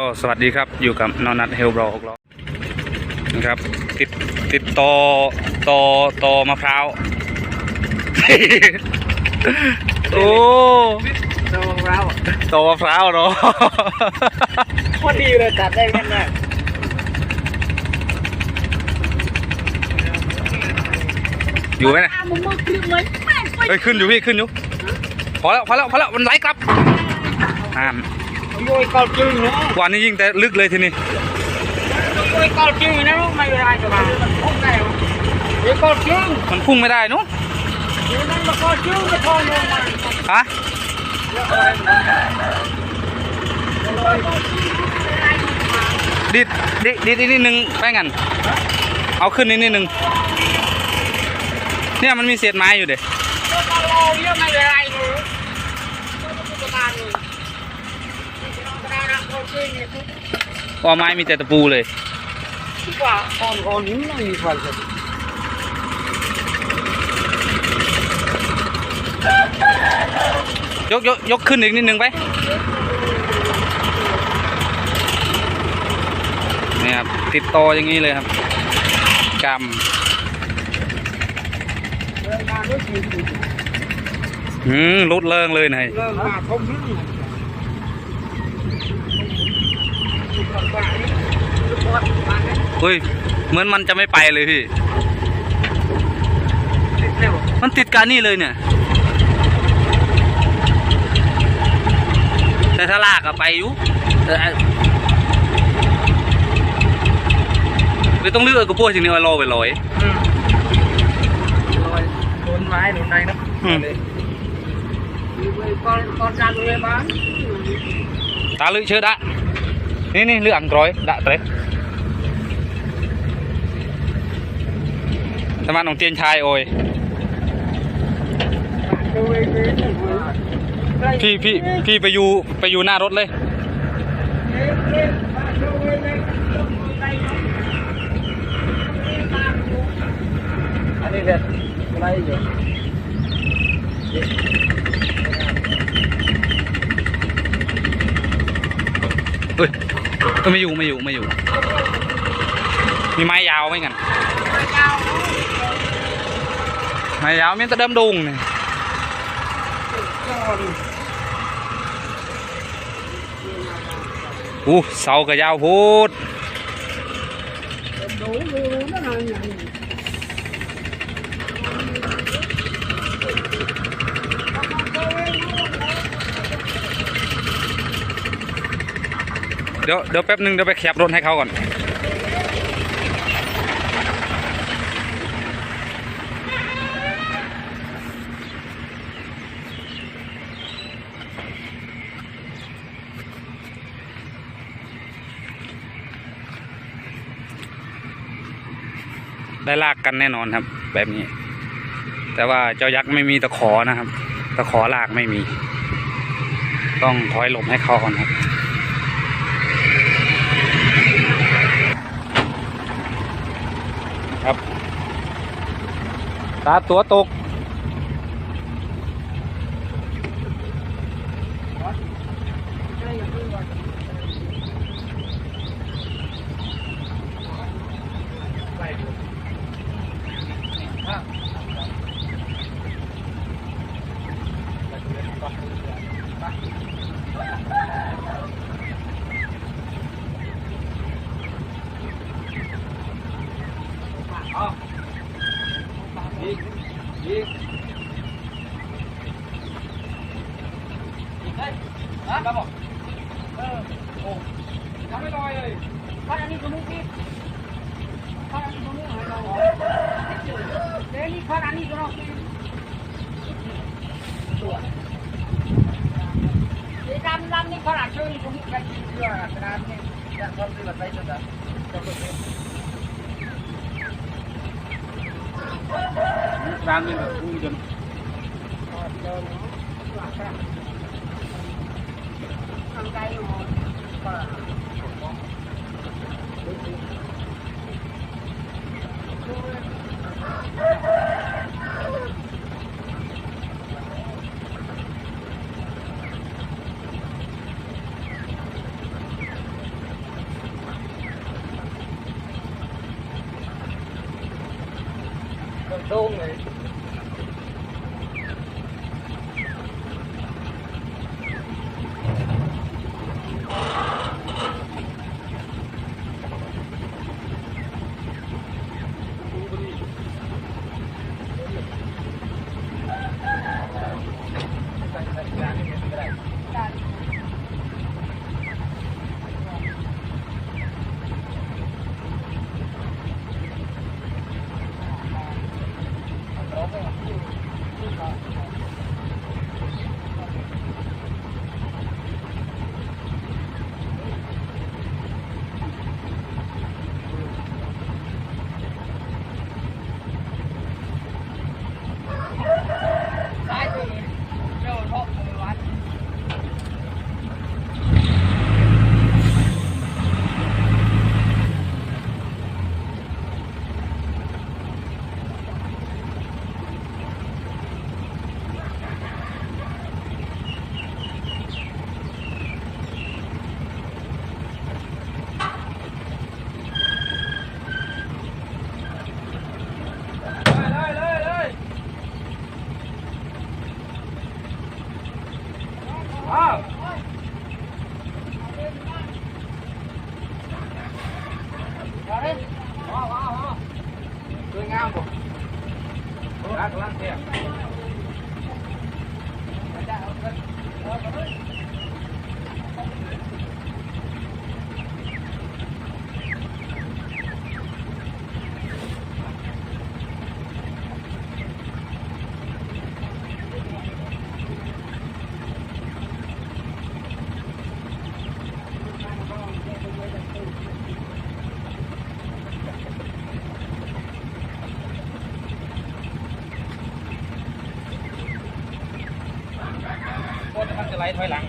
ก็สวัสดีครับอยู่กับนอนัทเฮลบรอหกล้อนะครับติดติดต่อต่อต่อมะพร้าว โอ้โดนเราต่อมะพร้าวเนาะพอดีเลยตัดได้แค่นั้นอยู่ไหมเนะมึงมึงคือเหมือนแม่งไปเฮ้ยขึ้นอยู่พี่ขึ้นอยู่พอแล้วพอแล้วพอแล้วมันไหลกลับอ่าน โยยกอลจึงนาะวันนี้ยิ่งแต่ลึกเลยทีนี้โยยกอลจึงนะไม่เป็นไรจะมาพุ่งได้หรอโยยกอลจึงมันพุ่งไม่ได้นู้โยยนั่นมากอลจึงจะพอลงมาฮะดิดดิดดิดอีกนิดนึงไปงั้นเอาขึ้นนิดนิดนึงเนี่ยมันมีเศษไม้อยู่เด็โยยกอลโลเยอะไม่เป็นไรเล ยจะมาเลยกระดาษกอไม้มีแต่ตะปูเลยว่าอ่อนอ่อนนี้ไม่มีความสุขยกยกยกขึ้นอีกนิดนึงไปนี่ครับติดต่ออย่างนี้เลยครับกำหืมรุดเลิงเลยนายเริ่มาคมลึกเลยทุกคนบ้า เนี่ยทุกคนบ้าเนี่ยเฮ้ย เหมือนมันจะไม่ไปเลยพี่ติดเร็วมันติดการนี่เลยเนี่ย แต่ถ้าลากอะไปอยู่แต่ไม่ต้องเลือกกับพวกสิ่งนี้เอารอไปลอยอืมลอยโดนไม้โดนอะไรนะอืมเลยก่อนก่อนจังเลยบ้างตาลึกเชื่อดะ นี่นี่เลือกอังกรอยดะเตะสมานของเตียนชายโอยพี่พี่พี่ไปอยู่ไปอยู่หน้ารถเลย อันนี้เด็ดอะไรอยู่เฮ้ย ไม่อยู่ไม่อยู่ไม่อยู่ มีไม้ยาวไหมกันไม้ยาวมีแต่เดิมดุงเนี่ยอู้เสาก็ยาวพูดดูดูนั่นอะไรอย่าง เดี๋ยวเดี๋ยวแป๊บนึงเดี๋ยวไปแคบรถให้เขาก่อน ได้ลากกันแน่นอนครับ แบบนี้ แต่ว่าเจ้ายักษ์ไม่มีตะขอนะครับ ตะขอลากไม่มี ต้องถอยหลบให้เขาก่อนครับ ตาตัวตก ยังไม่ลอยเลยถ้าอันนี้ก็มุกพี่ถ้าอันนี้ก็มุกให้เร ครับ ตัวตก มุกกันเชื่อขนาดนี้อยากทำอะไรไปจะได้ร้านนี้แบบพุ่งจนทำใจอ Don't worry. เอาดิว้าวว้าวว้าวสวยงามผมรักรักเที่ยโคตรมันจะไหล ถอยหลัง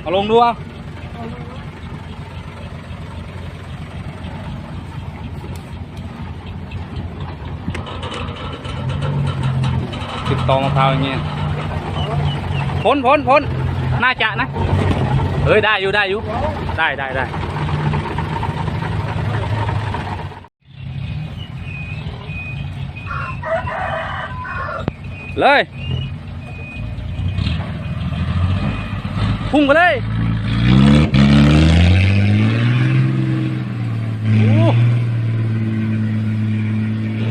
เอาลงดูเอาติดตอมะพร้าวอย่างเงี้ยพ้นพ้นพ้นน่าจะนะเอ้ย ได้อยู่ได้อยู่ ได้ได้ได้เลย พุ่งไปเลยโอ้อื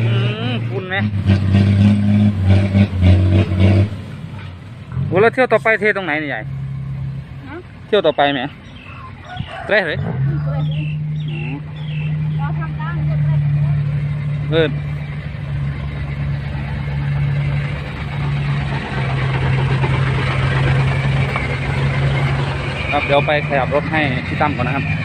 มพุ่นไหมโอ้แล้วเที่ยวต่อไปเทตรงไหนเนี่ยใหญ่ เที่ยวต่อไปไหมเตะเลยอืมเราทำได้เยอะเลยเออ ครับเดี๋ยวไปขยับรถให้พี่ตั้มก่อนนะครับ